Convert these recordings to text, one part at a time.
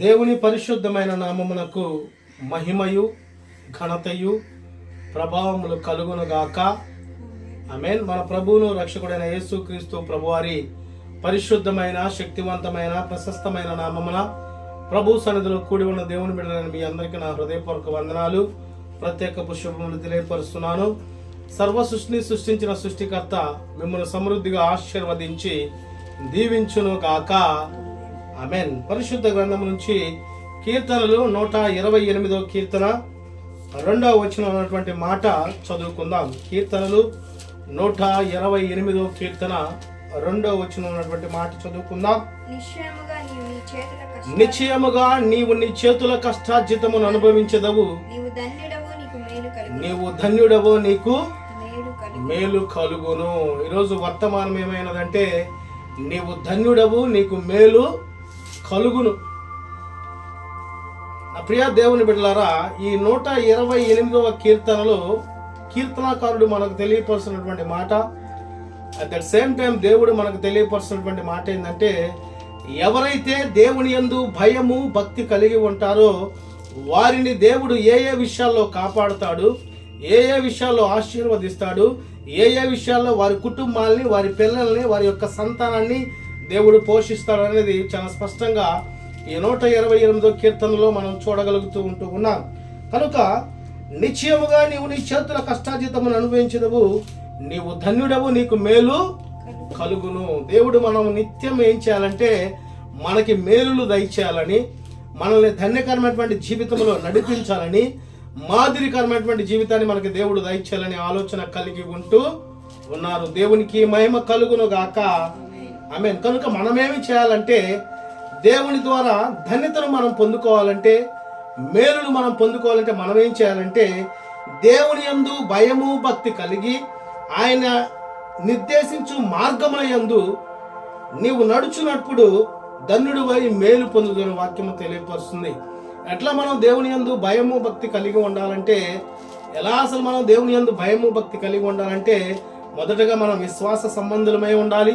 దేవుని పరిశుద్ధమైన నామమునకు మహిమయు ఘనతయు ప్రభావములు కలుగునుగాక ఆమెన్. మన ప్రభువును రక్షకుడైన యేసుక్రీస్తు ప్రభువారి పరిశుద్ధమైన శక్తివంతమైన ప్రశస్తమైన నామమున ప్రభు సన్నిధిలో కూడి ఉన్న దేవుని బిడ్డలైన మీ అందరికీ నా హృదయపూర్వక వందనాలు. ప్రత్యేక పుష్పములు తెలియపరుస్తున్నాను. సర్వ సృష్టిని సృష్టించిన సృష్టికర్త మిమ్మల్ని సమృద్ధిగా ఆశీర్వదించి దీవించును గాక. ఆమెన్. పరిశుద్ధ గ్రంథం నుంచి కీర్తనలు నూట ఇరవై ఎనిమిదో కీర్తన రెండవ వచనం ఉన్నటువంటి మాట చదువుకుందాం. కీర్తనలు నూట ఇరవై ఎనిమిదో కీర్తన రెండవ వచనం ఉన్నటువంటి మాట చదువుకుందాం. నిశ్చయముగా నీవు నీ చేతుల కష్టార్జితమును అనుభవించదవు. నీవు ధన్యుడవు నీకు మేలు కలుగును. ఈరోజు వర్తమానం ఏమైనదంటే నీవు ధన్యుడవు నీకు మేలు కలుగును. నా ప్రియ దేవుని బిడ్డలారా ఈ నూట ఇరవై ఎనిమిదవ కీర్తనలో కీర్తనాకారుడు మనకు తెలియపరుస్తున్నటువంటి మాట అట్ ద సేమ్ టైం దేవుడు మనకు తెలియపరుస్తున్నటువంటి మాట ఏంటంటే ఎవరైతే దేవుని యందు భయము భక్తి కలిగి ఉంటారో వారిని దేవుడు ఏ ఏ విషయాల్లో కాపాడుతాడు ఏ ఏ విషయాల్లో ఆశీర్వదిస్తాడు ఏ ఏ విషయాల్లో వారి కుటుంబాల్ని వారి పిల్లల్ని వారి యొక్క సంతానాన్ని దేవుడు పోషిస్తాడు అనేది చాలా స్పష్టంగా ఈ నూట ఇరవై ఎనిమిదో కీర్తనలో మనం చూడగలుగుతూ ఉంటూ ఉన్నాం. కనుక నిశ్చయముగా నీవు నీ చేతుల కష్టాజీతమును అనుభవించదవు నీవు ధన్యుడవు నీకు మేలు కలుగును. దేవుడు మనం నిత్యం ఏం చేయాలంటే మనకి మేలులు దయచేయాలని మనల్ని ధన్యకరమైనటువంటి జీవితంలో నడిపించాలని మాదిరికరమైనటువంటి జీవితాన్ని మనకి దేవుడు దయచేయాలని ఆలోచన కలిగి ఉంటూ ఉన్నారు. దేవునికి మహిమ కలుగును గాక. ఆమె కనుక మనమేమి చేయాలంటే దేవుని ద్వారా ధన్యతను మనం పొందుకోవాలంటే మేలును మనం పొందుకోవాలంటే మనం ఏం చేయాలంటే దేవుని యందు భయము భక్తి కలిగి ఆయన నిర్దేశించు మార్గముల యందు నీవు నడుచునప్పుడు ధన్యుడు వై మేలు పొందుతున్న వాక్యము తెలియపరుస్తుంది. ఎట్లా మనం దేవుని యందు భయము భక్తి కలిగి ఉండాలంటే ఎలా అసలు మనం దేవుని యందు భయము భక్తి కలిగి ఉండాలంటే మొదటగా మనం విశ్వాస సంబంధులమై ఉండాలి.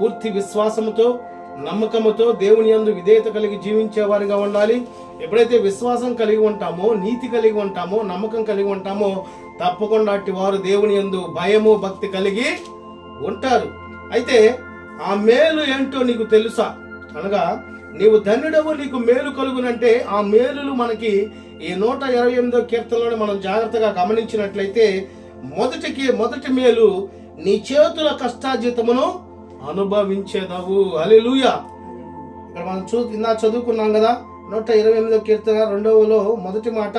పూర్తి విశ్వాసముతో నమ్మకముతో దేవుని యందు విధేయత కలిగి జీవించేవారిగా ఉండాలి. ఎప్పుడైతే విశ్వాసం కలిగి ఉంటామో నీతి కలిగి ఉంటామో నమ్మకం కలిగి ఉంటామో తప్పకుండా అట్టి వారు దేవుని యందు భయము భక్తి కలిగి ఉంటారు. అయితే ఆ మేలు ఏంటో నీకు తెలుసా? అనగా నీవు ధన్యుడవు నీకు మేలు కలుగునంటే ఆ మేలులు మనకి ఈ నూట ఇరవై ఎనిమిదో కీర్తనలోనే మనం జాగ్రత్తగా గమనించినట్లయితే మొదటికి మొదటి మేలు నీ చేతుల కష్టాజీతమును అనుభవించేదవు. అలెలుయ ఇక్కడ మనం చూ ఇందా చదువుకున్నాం కదా నూట ఇరవై ఎనిమిదో కీర్తన రెండవలో మొదటి మాట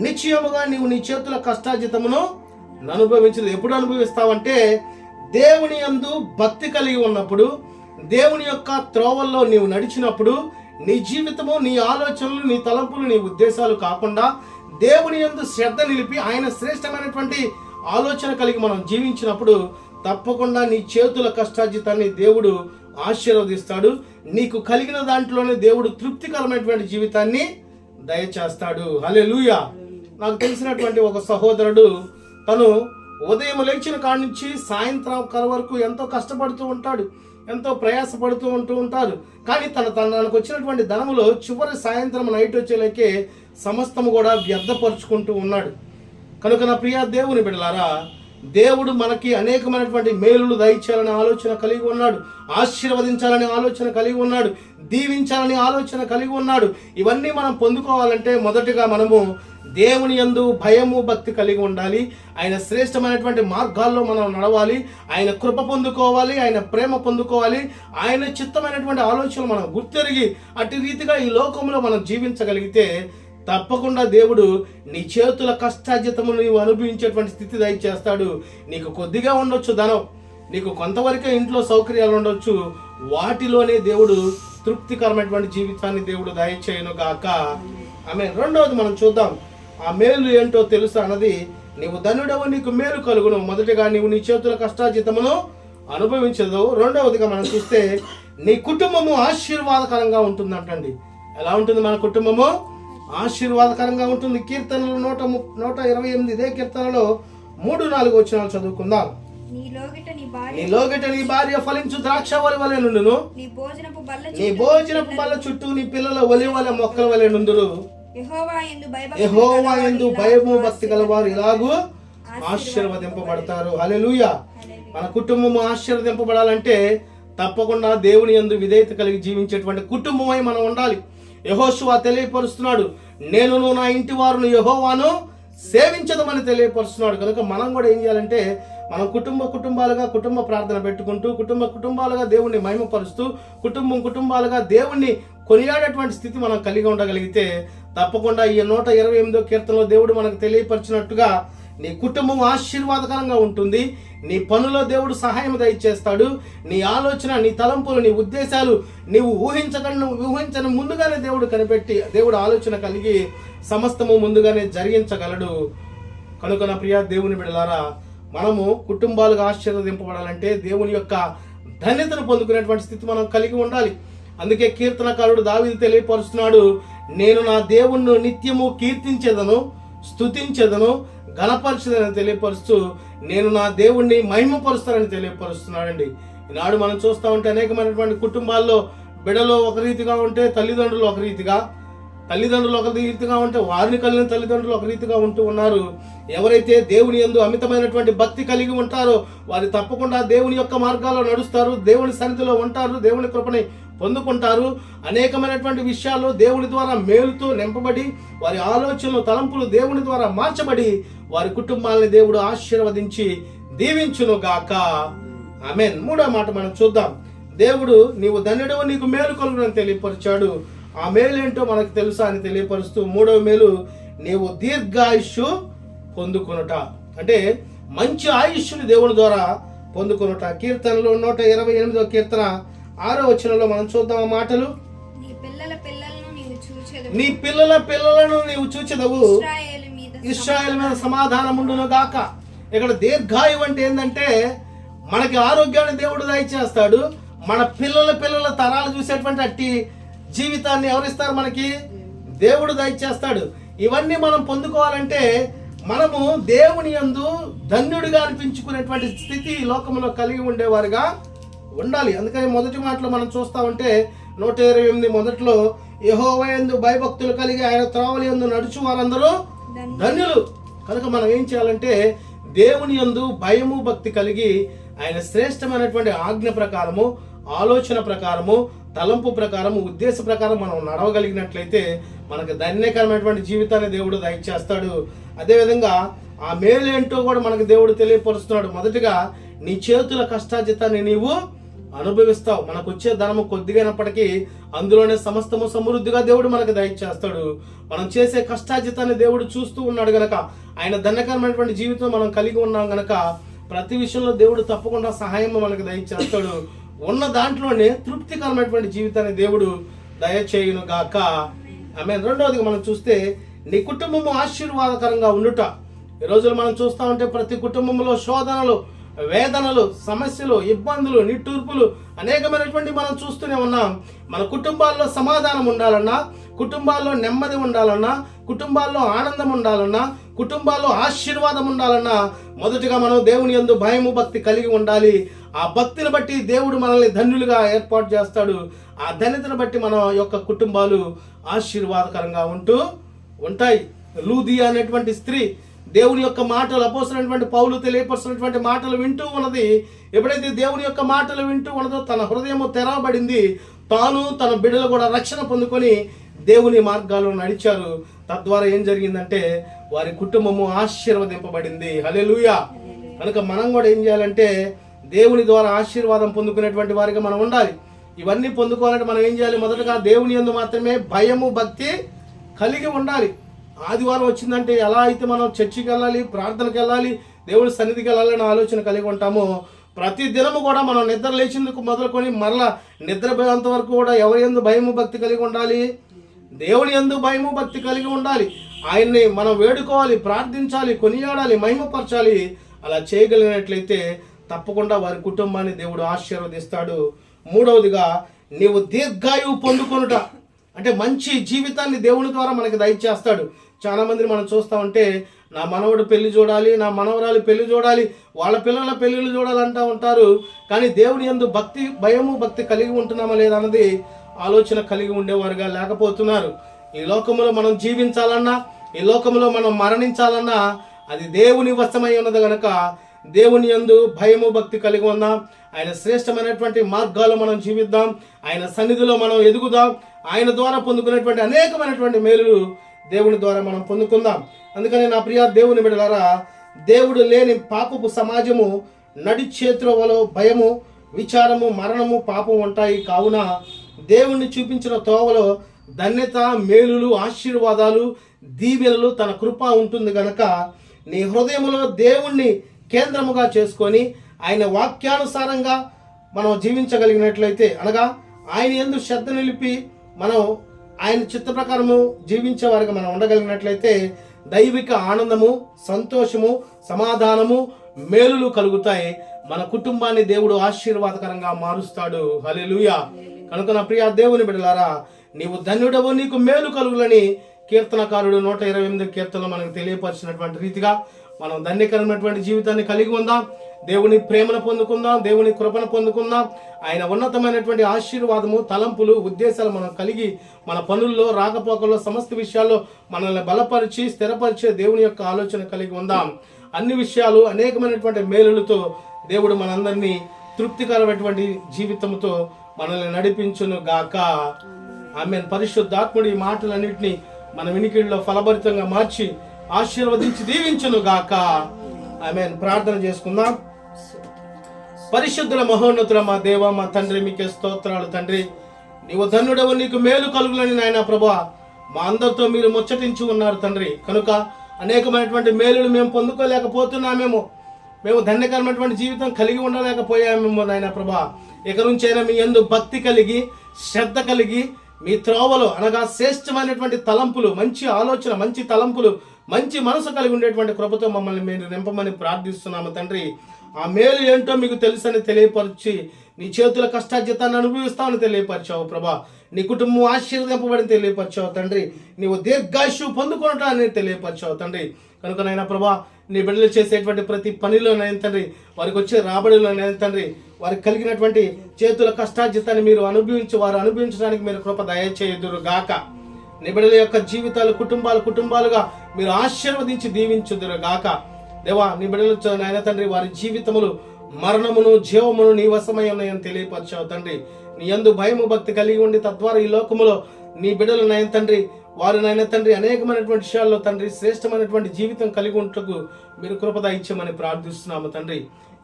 నిశ్చయముగా నీవు నీ చేతుల కష్టాజితమును అనుభవించదు ఎప్పుడు అనుభవిస్తావంటే దేవుని యందు భక్తి కలిగి ఉన్నప్పుడు దేవుని యొక్క త్రోవల్లో నీవు నడిచినప్పుడు నీ జీవితము నీ ఆలోచనలు నీ తలంపులు నీ ఉద్దేశాలు కాకుండా దేవుని యందు శ్రద్ధ నిలిపి ఆయన శ్రేష్టమైనటువంటి ఆలోచన కలిగి మనం జీవించినప్పుడు తప్పకుండా నీ చేతుల కష్టార్జితాన్ని దేవుడు ఆశీర్వదిస్తాడు. నీకు కలిగిన దాంట్లోనే దేవుడు తృప్తికరమైనటువంటి జీవితాన్ని దయచేస్తాడు. హలే నాకు తెలిసినటువంటి ఒక సహోదరుడు తను ఉదయం లేచిన కాడి నుంచి సాయంత్రం కర వరకు ఎంతో కష్టపడుతూ ఉంటాడు ఎంతో ప్రయాసపడుతూ ఉంటూ ఉంటారు కానీ తన తనకు వచ్చినటువంటి ధనములో చివరి సాయంత్రం నైట్ వచ్చేలాకే సమస్తము కూడా వ్యర్థపరుచుకుంటూ ఉన్నాడు. కనుక నా ప్రియ దేవుని బిడ్డలారా దేవుడు మనకి అనేకమైనటువంటి మేలులు దయచేయాలనే ఆలోచన కలిగి ఉన్నాడు ఆశీర్వదించాలనే ఆలోచన కలిగి ఉన్నాడు దీవించాలనే ఆలోచన కలిగి ఉన్నాడు. ఇవన్నీ మనం పొందుకోవాలంటే మొదటగా మనము దేవుని యందు భయము భక్తి కలిగి ఉండాలి. ఆయన శ్రేష్టమైనటువంటి మార్గాల్లో మనం నడవాలి. ఆయన కృప పొందుకోవాలి ఆయన ప్రేమ పొందుకోవాలి. ఆయన చిత్తమైనటువంటి ఆలోచనలు మనం గుర్తెరిగి అటు రీతిగా ఈ లోకంలో మనం జీవించగలిగితే తప్పకుండా దేవుడు నీ చేతుల కష్టార్జితము నీవు అనుభవించేటువంటి స్థితి దయచేస్తాడు. నీకు కొద్దిగా ఉండొచ్చు ధనం నీకు కొంతవరకే ఇంట్లో సౌకర్యాలు ఉండొచ్చు. వాటిలోనే దేవుడు తృప్తికరమైనటువంటి జీవితాన్ని దేవుడు దయచేయను గాక. ఆమె రెండవది మనం చూద్దాం. ఆ మేలు ఏంటో తెలుసు అన్నది నీవు ధనుడవు నీకు మేలు కలుగును. మొదటిగా నీవు నీ చేతుల కష్టార్జితమును అనుభవించదు. రెండవదిగా మనం చూస్తే నీ కుటుంబము ఆశీర్వాదకరంగా ఉంటుందంటండి. ఎలా ఉంటుంది మన కుటుంబము? ఆశీర్వాదకరంగా ఉంటుంది. కీర్తనలు నూట ము- నూట ఇరవై ఎనిమిది ఇదే కీర్తనలో మూడు నాలుగు వచనాలు చదువుకుందాం. నీ లోగిట నీ నీ భార్య ఫలించు ద్రాక్ష వలి వలె నుండును. నీ భోజనపు బల్ల చుట్టూ నీ పిల్లల ఒలి వలె మొక్కల వలె నుండురు. యెహోవా గలవారు భయము భక్తి గలవారు ఇలాగూ ఆశీర్వదింపబడతారు. హల్లెలూయా. మన కుటుంబం ఆశీర్వదింపబడాలంటే తప్పకుండా దేవుని యందు విధేయత కలిగి జీవించేటువంటి కుటుంబమై మనం ఉండాలి. యహోశువా తెలియపరుస్తున్నాడు. నేనును నా ఇంటి వారును యహోవాను సేవించదమని తెలియపరుస్తున్నాడు. కనుక మనం కూడా ఏం చేయాలంటే మనం కుటుంబ కుటుంబాలుగా కుటుంబ ప్రార్థన పెట్టుకుంటూ కుటుంబ కుటుంబాలుగా దేవుణ్ణి మహిమపరుస్తూ కుటుంబం కుటుంబాలుగా దేవుణ్ణి కొనియాడేటువంటి స్థితి మనం కలిగి ఉండగలిగితే తప్పకుండా ఈ నూట ఇరవై ఎనిమిదో కీర్తనలో దేవుడు మనకు తెలియపరిచినట్టుగా నీ కుటుంబం ఆశీర్వాదకరంగా ఉంటుంది. నీ పనులో దేవుడు సహాయం దయచేస్తాడు. నీ ఆలోచన నీ తలంపులు నీ ఉద్దేశాలు నీవు ఊహించకుండా ఊహించని ముందుగానే దేవుడు కనిపెట్టి దేవుడు ఆలోచన కలిగి సమస్తము ముందుగానే జరిగించగలడు. కనుక నా ప్రియ దేవుని బిడలారా మనము కుటుంబాలుగా ఆశీర్వదింపబడాలంటే దేవుని యొక్క ధన్యతను పొందుకునేటువంటి స్థితి మనం కలిగి ఉండాలి. అందుకే కీర్తనకారుడు దావిది తెలియపరుస్తున్నాడు నేను నా దేవుణ్ణి నిత్యము కీర్తించేదను స్తుతించేదను గణపరచదని తెలియపరుస్తూ నేను నా దేవుణ్ణి మహిమపరుస్తానని తెలియపరుస్తున్నాడండి. ఈనాడు మనం చూస్తూ ఉంటే అనేకమైనటువంటి కుటుంబాల్లో బిడలో ఒక రీతిగా ఉంటే తల్లిదండ్రులు ఒక రీతిగా తల్లిదండ్రులు ఒక రీతిగా ఉంటే వారిని కలిగిన తల్లిదండ్రులు ఒక రీతిగా ఉంటూ ఉన్నారు. ఎవరైతే దేవుని ఎందు అమితమైనటువంటి భక్తి కలిగి ఉంటారో వారు తప్పకుండా దేవుని యొక్క మార్గాల్లో నడుస్తారు దేవుని సన్నిధిలో ఉంటారు దేవుని కృపని పొందుకుంటారు. అనేకమైనటువంటి విషయాలు దేవుడి ద్వారా మేలుతో నింపబడి వారి ఆలోచనలు తలంపులు దేవుని ద్వారా మార్చబడి వారి కుటుంబాలని దేవుడు ఆశీర్వదించి దీవించును గాక ఆమెన్. మూడో మాట మనం చూద్దాం. దేవుడు నీవు ధన్యుడు నీకు మేలు కలుగునని తెలియపరిచాడు. ఆ మేలు ఏంటో మనకు తెలుసా అని తెలియపరుస్తూ మూడవ మేలు నీవు దీర్ఘాయుష్యు పొందుకొనుట. అంటే మంచి ఆయుష్ని దేవుని ద్వారా పొందుకొనుట. కీర్తనలో నూట ఇరవై ఎనిమిదో కీర్తన ఆరో వచనంలో మనం చూద్దాం ఆ మాటలు. నీ పిల్లల పిల్లలను నీవు చూచెదవు. ఇస్రాయల్ మీద సమాధానం. ఉండును గాక. ఇక్కడ దీర్ఘాయువు అంటే ఏంటంటే మనకి ఆరోగ్యాన్ని దేవుడు దయచేస్తాడు మన పిల్లల పిల్లల తరాలు చూసేటువంటి అట్టి జీవితాన్ని ఎవరిస్తారు మనకి? దేవుడు దయచేస్తాడు ఇవన్నీ మనం పొందుకోవాలంటే మనము దేవుని యందు ధన్యుడిగా అనిపించుకునేటువంటి స్థితి లోకంలో కలిగి ఉండేవారుగా. ఉండాలి. అందుకని మొదటి మాటలో మనం చూస్తా ఉంటే నూట ఇరవై ఎనిమిది మొదట్లో యహోవయందు భయభక్తులు కలిగి ఆయన త్రావలి యందు నడుచు వారందరూ ధన్యులు. కనుక మనం ఏం చేయాలంటే దేవుని యందు భయము భక్తి కలిగి ఆయన శ్రేష్టమైనటువంటి ఆజ్ఞ ప్రకారము ఆలోచన ప్రకారము తలంపు ప్రకారము ఉద్దేశ ప్రకారం మనం నడవగలిగినట్లయితే మనకు ధన్యకరమైనటువంటి జీవితాన్ని దేవుడు దయచేస్తాడు. అదేవిధంగా ఆ మేలు ఏంటో కూడా మనకు దేవుడు తెలియపరుస్తున్నాడు. మొదటిగా నీ చేతుల కష్టాజితాన్ని నీవు అనుభవిస్తావు. మనకు వచ్చే ధనము కొద్దిగైనప్పటికీ అందులోనే సమస్తము సమృద్ధిగా దేవుడు మనకు దయచేస్తాడు. మనం చేసే కష్టాజితాన్ని దేవుడు చూస్తూ ఉన్నాడు గనక ఆయన ధన్యకరమైనటువంటి జీవితం మనం కలిగి ఉన్నాం గనక ప్రతి విషయంలో దేవుడు తప్పకుండా సహాయం మనకు దయచేస్తాడు. ఉన్న దాంట్లోనే తృప్తికరమైనటువంటి జీవితాన్ని దేవుడు దయచేయును గాక ఆమె రెండవదిగా మనం చూస్తే నీ కుటుంబము ఆశీర్వాదకరంగా ఉండుట. ఈ రోజులు మనం చూస్తా ఉంటే ప్రతి కుటుంబంలో శోధనలు వేదనలు సమస్యలు ఇబ్బందులు నిట్టూర్పులు అనేకమైనటువంటి మనం చూస్తూనే ఉన్నాం. మన కుటుంబాల్లో సమాధానం ఉండాలన్నా కుటుంబాల్లో నెమ్మది ఉండాలన్నా కుటుంబాల్లో ఆనందం ఉండాలన్నా కుటుంబాల్లో ఆశీర్వాదం ఉండాలన్నా మొదటిగా మనం దేవుని ఎందు భయము భక్తి కలిగి ఉండాలి. ఆ భక్తిని బట్టి దేవుడు మనల్ని ధన్యులుగా ఏర్పాటు చేస్తాడు. ఆ ధన్యతను బట్టి మన యొక్క కుటుంబాలు ఆశీర్వాదకరంగా ఉంటూ ఉంటాయి. లూది అనేటువంటి స్త్రీ దేవుని యొక్క మాటలు అపోసినటువంటి పౌలు తెలియపరుస్తున్నటువంటి మాటలు వింటూ ఉన్నది. ఎప్పుడైతే దేవుని యొక్క మాటలు వింటూ ఉన్నదో తన హృదయము తెరవబడింది తాను తన బిడ్డలు కూడా రక్షణ పొందుకొని దేవుని మార్గాల్లో నడిచారు. తద్వారా ఏం జరిగిందంటే వారి కుటుంబము ఆశీర్వదింపబడింది. హల్లెలూయా. కనుక మనం కూడా ఏం చేయాలంటే దేవుని ద్వారా ఆశీర్వాదం పొందుకునేటువంటి వారిగా మనం ఉండాలి. ఇవన్నీ పొందుకోవాలంటే మనం ఏం చేయాలి? మొదటగా దేవుని యందు మాత్రమే భయము భక్తి కలిగి ఉండాలి. ఆదివారం వచ్చిందంటే ఎలా అయితే మనం చర్చికి వెళ్ళాలి ప్రార్థనకి వెళ్ళాలి దేవుడి సన్నిధికి వెళ్ళాలని ఆలోచన కలిగి ఉంటామో ప్రతి దినము కూడా మనం నిద్ర లేచిందుకు మొదలుకొని మరలా నిద్రపోయేంత వరకు కూడా ఎవరి ఎందు భయము భక్తి కలిగి ఉండాలి? దేవుని ఎందు భయము భక్తి కలిగి ఉండాలి. ఆయన్ని మనం వేడుకోవాలి ప్రార్థించాలి కొనియాడాలి మహిమపరచాలి. అలా చేయగలిగినట్లయితే తప్పకుండా వారి కుటుంబాన్ని దేవుడు ఆశీర్వదిస్తాడు. మూడవదిగా నీవు దీర్ఘాయువు పొందుకొనుట. అంటే మంచి జీవితాన్ని దేవుని ద్వారా మనకి దయచేస్తాడు. చాలా మందిని మనం చూస్తా ఉంటే నా మనవడు పెళ్ళి చూడాలి నా మనవరాలు పెళ్ళి చూడాలి వాళ్ళ పిల్లల పెళ్ళిళ్ళు చూడాలంటా ఉంటారు. కానీ దేవుని యందు భక్తి భయము భక్తి కలిగి ఉంటున్నామా లేదన్నది ఆలోచన కలిగి ఉండేవారుగా లేకపోతున్నారు. ఈ లోకములో మనం జీవించాలన్నా ఈ లోకములో మనం మరణించాలన్నా అది దేవుని వశమై ఉన్నది కనుక దేవుని యందు భయము భక్తి కలిగి ఉందాం. ఆయన శ్రేష్టమైనటువంటి మార్గాలు మనం జీవిద్దాం. ఆయన సన్నిధిలో మనం ఎదుగుదాం. ఆయన ద్వారా పొందుకునేటువంటి అనేకమైనటువంటి మేలులు దేవుని ద్వారా మనం పొందుకుందాం. అందుకని నా ప్రియ దేవుని బిడలారా దేవుడు లేని పాపపు సమాజము నడి చేతులలో భయము విచారము మరణము పాపం ఉంటాయి. కావున దేవుణ్ణి చూపించిన తోవలో ధన్యత మేలులు ఆశీర్వాదాలు దీవెనలు తన కృప ఉంటుంది గనక నీ హృదయములో దేవుణ్ణి కేంద్రముగా చేసుకొని ఆయన వాక్యానుసారంగా మనం జీవించగలిగినట్లయితే అనగా ఆయన ఎందు శ్రద్ధ నిలిపి మనం ఆయన చిత్త ప్రకారము జీవించే వారికి మనం ఉండగలిగినట్లయితే దైవిక ఆనందము సంతోషము సమాధానము మేలులు కలుగుతాయి. మన కుటుంబాన్ని దేవుడు ఆశీర్వాదకరంగా మారుస్తాడు. హల్లెలూయా. కనుక నా ప్రియా దేవుని బిడ్డలారా నీవు ధన్యుడవు నీకు మేలు కలుగులని కీర్తనకారుడు నూట ఇరవై ఎనిమిది కీర్తనలు మనకు తెలియపరిచినటువంటి రీతిగా మనం ధన్యకరమైనటువంటి జీవితాన్ని కలిగి ఉందాం. దేవుని ప్రేమను పొందుకుందాం. దేవుని కృపను పొందుకుందాం. ఆయన ఉన్నతమైనటువంటి ఆశీర్వాదము తలంపులు ఉద్దేశాలు మనం కలిగి మన పనుల్లో రాకపోకల్లో సమస్త విషయాల్లో మనల్ని బలపరిచి స్థిరపరిచే దేవుని యొక్క ఆలోచన కలిగి ఉందాం. అన్ని విషయాలు అనేకమైనటువంటి మేలులతో దేవుడు మనందరినీ తృప్తికరమైనటువంటి జీవితంతో మనల్ని నడిపించును గాక ఆమె పరిశుద్ధాత్ముడి మాటలన్నింటినీ మన వినికిడిలో ఫలభరితంగా మార్చి ఆశీర్వదించి దీవించును గాక. ఆమె ప్రార్థన చేసుకుందాం. పరిశుద్ధుల మహోన్నతుల మా దేవ మా తండ్రి మీకే స్తోత్రాలు తండ్రి. నీవు ధన్యుడవు నీకు మేలు కలుగులని నాయన ప్రభా. మా అందరితో మీరు ముచ్చటించి ఉన్నారు తండ్రి. కనుక అనేకమైనటువంటి మేలులు మేము పొందుకోలేకపోతున్నామేమో. మేము ధన్యకరమైనటువంటి జీవితం కలిగి ఉండలేకపోయామేమో నాయన ప్రభా. ఇక నుంచైనా మీ ఎందు భక్తి కలిగి శ్రద్ధ కలిగి మీ త్రోవలో అనగా శ్రేష్టమైనటువంటి తలంపులు మంచి ఆలోచన మంచి తలంపులు మంచి మనసు కలిగి ఉండేటువంటి కృపతో మమ్మల్ని మీరు నింపమని ప్రార్థిస్తున్నాము తండ్రి. ఆ మేలు ఏంటో మీకు తెలుసని తెలియపరిచి నీ చేతుల కష్టార్జితాన్ని అనుభవిస్తామని తెలియపరిచావు ప్రభా. నీ కుటుంబం ఆశీర్వదింపబడిని తెలియపరిచావు తండ్రి. నీవు దీర్ఘాయుషు పొందుకుంటానని తెలియపరిచావు తండ్రి. కనుక నైనా ప్రభా నీ బిడ్డలు చేసేటువంటి ప్రతి పనిలోనైనా తండ్రి వారికి వచ్చే రాబడిలోనైనా తండ్రి వారికి కలిగినటువంటి చేతుల కష్టార్జితాన్ని మీరు అనుభవించి వారు అనుభవించడానికి మీరు కృప దయచేయదురు గాక నిబిడల యొక్క జీవితాలు కుటుంబాలు కుటుంబాలుగా మీరు ఆశీర్వదించి దీవించుదురు గాక దేవా నీ నాయన తండ్రి వారి జీవితములు మరణమును జీవమును నీ వశమై ఉన్నాయని తెలియపరిచావు తండ్రి. నీ యందు భయము భక్తి కలిగి ఉండి తద్వారా ఈ లోకములో నీ బిడ్డలు నాయన తండ్రి వారు నాయన తండ్రి అనేకమైనటువంటి విషయాల్లో తండ్రి శ్రేష్టమైనటువంటి జీవితం కలిగి ఉంటకు మీరు కృపద ఇచ్చామని ప్రార్థిస్తున్నాము తండ్రి.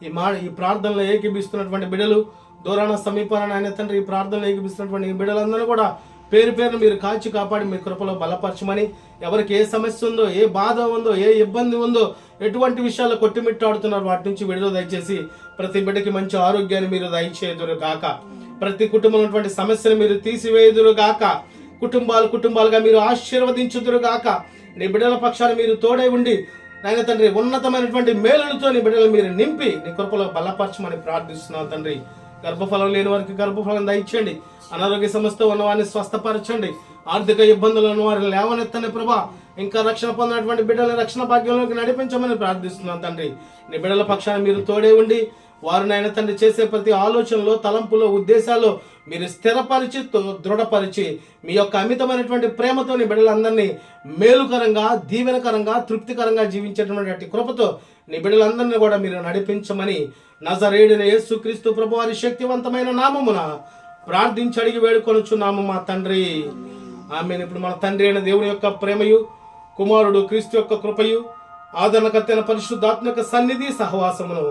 ఈ మా ఈ ప్రార్థనలో ఏకీభిస్తున్నటువంటి బిడ్డలు దూరాన సమీపాన నాయన తండ్రి ఈ ప్రార్థనలో ఏకీభిస్తున్నటువంటి ఈ బిడ్డలందరూ కూడా పేరు పేరును మీరు కాల్చి కాపాడి మీ కృపలో బలపరచమని ఎవరికి ఏ సమస్య ఉందో ఏ బాధ ఉందో ఏ ఇబ్బంది ఉందో ఎటువంటి విషయాలు కొట్టిమిట్టాడుతున్నారు వాటి నుంచి విడుదల దయచేసి ప్రతి బిడ్డకి మంచి ఆరోగ్యాన్ని మీరు దయచేదురు గాక ప్రతి కుటుంబంలో ఉన్నటువంటి సమస్యను మీరు తీసివేయుదురు గాక కుటుంబాలు కుటుంబాలుగా మీరు ఆశీర్వదించుదురు గాక నీ బిడ్డల పక్షాన మీరు తోడై ఉండి నాయన తండ్రి ఉన్నతమైనటువంటి మేలులతో నీ బిడ్డలు మీరు నింపి నీ కృపలో బలపరచమని ప్రార్థిస్తున్నాను తండ్రి. గర్భఫలం లేని వారికి గర్భఫలం దయచేయండి. అనారోగ్య సమస్య ఉన్న వారిని స్వస్థపరచండి. ఆర్థిక ఇబ్బందులు ఉన్న వారిని లేవనెత్తని ప్రభా ఇంకా రక్షణ పొందినటువంటి బిడ్డల రక్షణ భాగ్యంలోకి నడిపించమని ప్రార్థిస్తున్నాను తండ్రి. నీ బిడ్డల పక్షాన మీరు తోడే ఉండి వారు నాయన తండ్రి చేసే ప్రతి ఆలోచనలో తలంపులో ఉద్దేశాలు మీరు స్థిరపరిచి తో- దృఢపరిచి మీ యొక్క అమితమైనటువంటి ప్రేమతోని బిడ్డలందరినీ మేలుకరంగా దీవెనకరంగా తృప్తికరంగా జీవించేటటువంటి కృపతో నీ బిడ్డలందరినీ కూడా మీరు నడిపించమని నజరేడిన యేసు క్రీస్తు ప్రభు వారి శక్తివంతమైన నామమున ప్రార్థించి అడిగి వేడుకొనుచున్నాము మా తండ్రి. ఆమె ఇప్పుడు మన తండ్రి అయిన దేవుని యొక్క ప్రేమయు కుమారుడు క్రీస్తు యొక్క కృపయు ఆదరణకర్తైన పరిశుద్ధాత్మక సన్నిధి సహవాసమును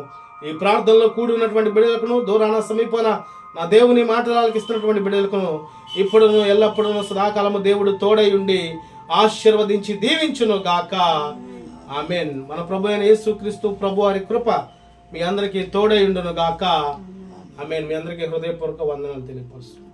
ఈ ప్రార్థనలో కూడి ఉన్నటువంటి బిడ్డలకును దూరాన సమీపాన నా దేవుని మాటలకు ఇస్తున్నటువంటి బిడ్డలకును ఇప్పుడును ఎల్లప్పుడూ సదాకాలము దేవుడు తోడై ఉండి ఆశీర్వదించి దీవించును గాక. ఆమెన్. మన ప్రభు అయిన యేసుక్రీస్తు ప్రభు వారి కృప మీ అందరికీ తోడై ఉండును గాక. ఆమెన్. మీ అందరికీ హృదయపూర్వక వందనాలు తెలియపరుస్తున్నాను